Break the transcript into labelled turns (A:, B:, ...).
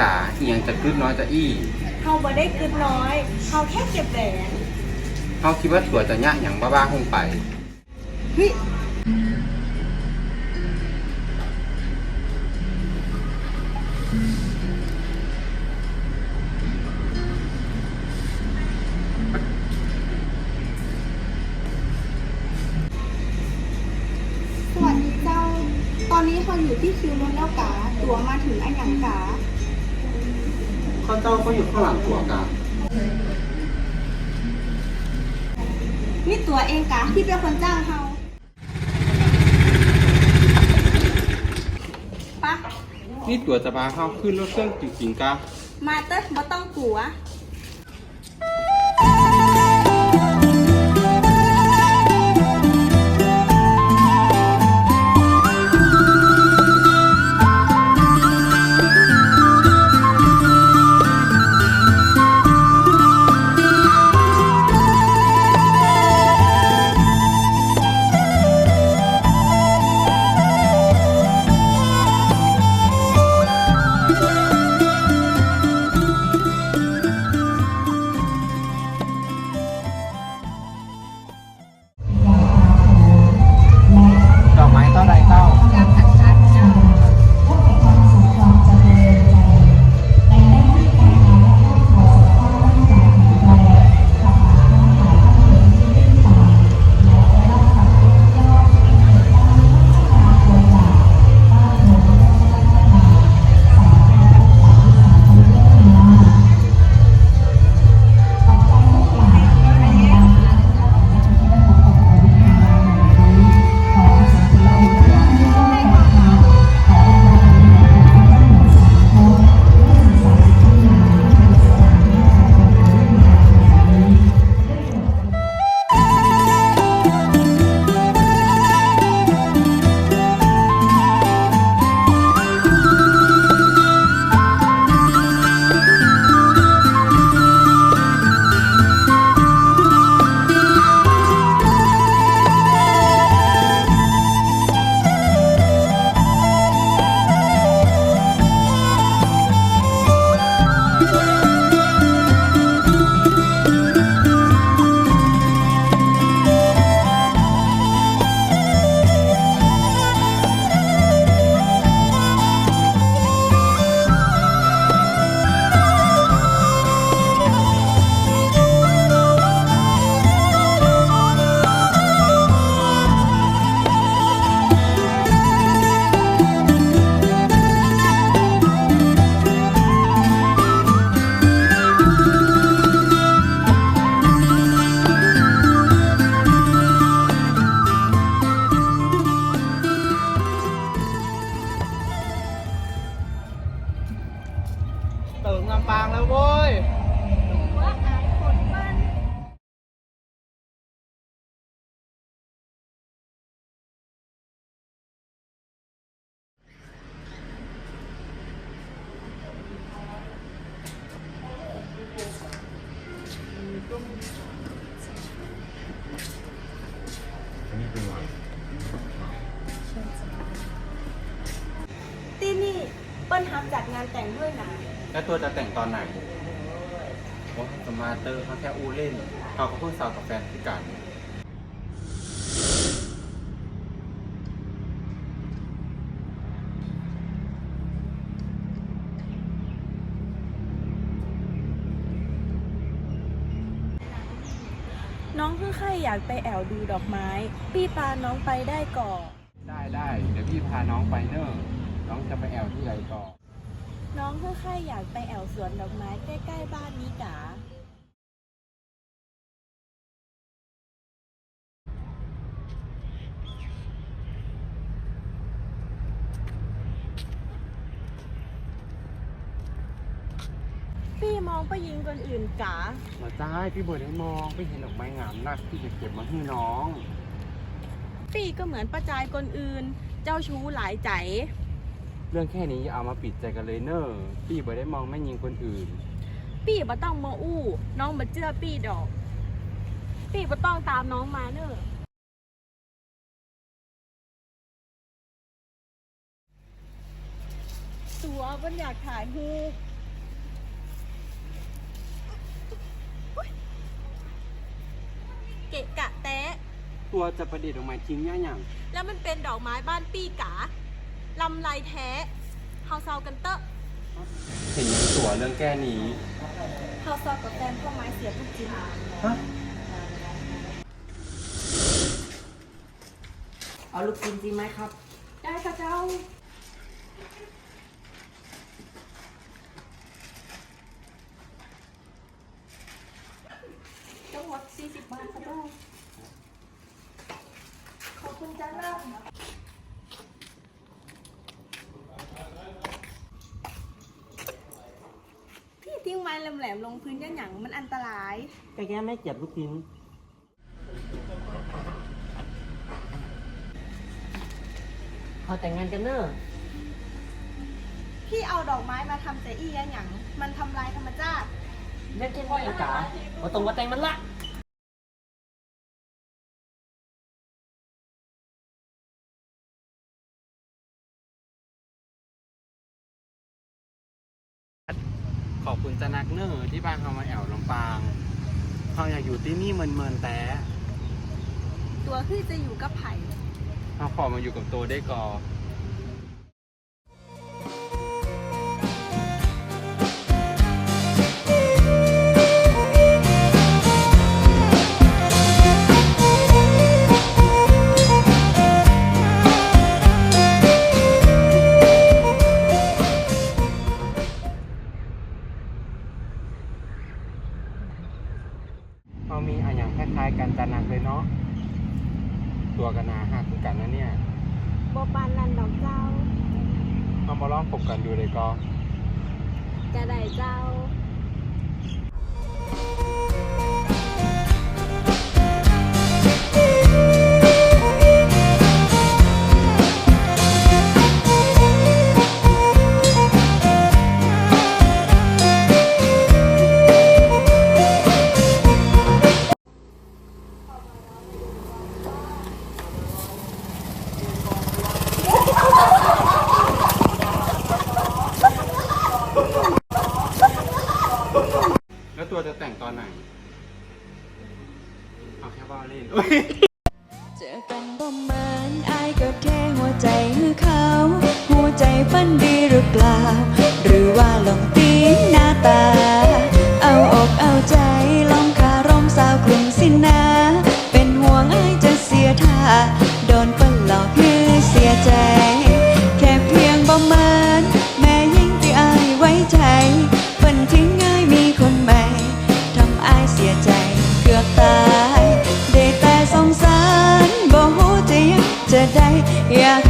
A: ยะอย่างของตัวกาอีหยังจะกึดน้อยจะอี้
B: เขาบ่ได้กึดน้อยเขาแค่เก็บแหวน
A: เขาคิดว่าตัวจะยะอย่างบ้าๆคงไป
B: เฮ้ย
C: สวัสดีเจ้าตอนนี้เขาอยู่ที่คิวรถแล้วกาตั๋วมาถึงอันหยังกา
A: ข้าเจ้าก็อยู่ข้างหลังตัวกา
C: นี่ตั๋วเองกาที่เป็นคนจ้างเขาปะ
A: นี่ตัวจะพาเข้าขึ้นรถเครื่องจริงๆกา
C: มาเต้บ่ต้องกลัว
A: ปิ้ล
B: ทับจัดงานแต่งด้วยนะ
A: แล้วตัวจะแต่งตอนไหนโอ้สมาร์เตอร์เขาแค่อู้เล่นเขาก็เพิ่งสาวกับแฟนที่กัน
B: น้องเพิ่งใครอยากไปแอวดูดอกไม้ พี่ปาน้องไปได้ก่อน
A: ได้ได้เดี๋ยวพี่พาน้องไปเนอะ น้องจะไปแอลที่ไรต่อ
B: น้องเพิ่งใครอยากไปแอวสวนดอกไม้ใกล้ ๆ บ้านนี้กาพี่มองไปยิงคนอื่นกา
A: มาจ้ายพี่เบิร์ดได้มองไปเห็นดอกไม้งามนักที่จะเก็บมาให้น้อง
B: พี่ก็เหมือนประจายคนอื่น เจ้าชู้หลายใจ
A: เรื่องแค่นี้อย่าเอามาปิดใจกันเลยเนอะพี่เบิร์ดได้มองไม่ยิงคนอื่น
B: พี่บ่ต้องมาอู้ น้องมาเจือพี่ดอกพี่บ่ต้องตามน้องมาเนอะสตัวมันอยากถ่ายรูปเกะกะแตะ
A: ตัวจะประดิษฐ์ออกมาทิ้งย่าอย่าง
B: แล้วมันเป็นดอกไม้บ้านปี้กา ลำไรแท้เฮาเซากันเตอะ
A: เห็นอย่างตัวเรื่องแก้นี้
B: เฮาเซากับแฟนพ่อไม้เสียทุกจิน
A: ฮะ
D: เอาลูกกินจริงไหมครับ
B: ได้ค่ะเจ้าทั้งหมด40บาทค่ะเจ้าขอบคุณจ้าเริ่ม พี่ทิ้งไม้แหลมๆลงพื้นย่าหยังมันอันตราย
D: แกแกไม่เจ็บลูกกินเขาแต่งงานกันเนอะ
B: พี่เอาดอกไม้มาทำแต่อี้ย่าหยังมันทำลายธรรมชาติ
D: เล่นเกมบ่อยอย่างกาเอาตรงมาแต่งมันละ
A: ขอบคุณจะนักเนอร์ที่บ้านเขามาแอวลำปางเขาอยากอยู่ที่นี่เมินเมินๆแต่
B: ตัวพี่จะอยู่กับไผ่
A: เขาขอมาอยู่กับตัวได้ก่อ เขามีอะอย่างคล้ายๆกันจะนักเลยเนาะตัวกันนาหักคือกันนะเนี่ย
B: บปานนันดอกเจ้า
A: เอามาลองพบกันดูเลยก็
B: จะได้เจ้า
A: เจ
E: อกันบ่เหมือนอายก็แค่หัวใจคือเขา หัวใจฝันดีหรือเปล่า หรือว่าลองตีหน้าตา เอาอกเอาใจลองคารมสาวกรุงสินะ เป็นห่วงอายจะเสียท่า โดนเปิ้นหลอกคือเสียใจา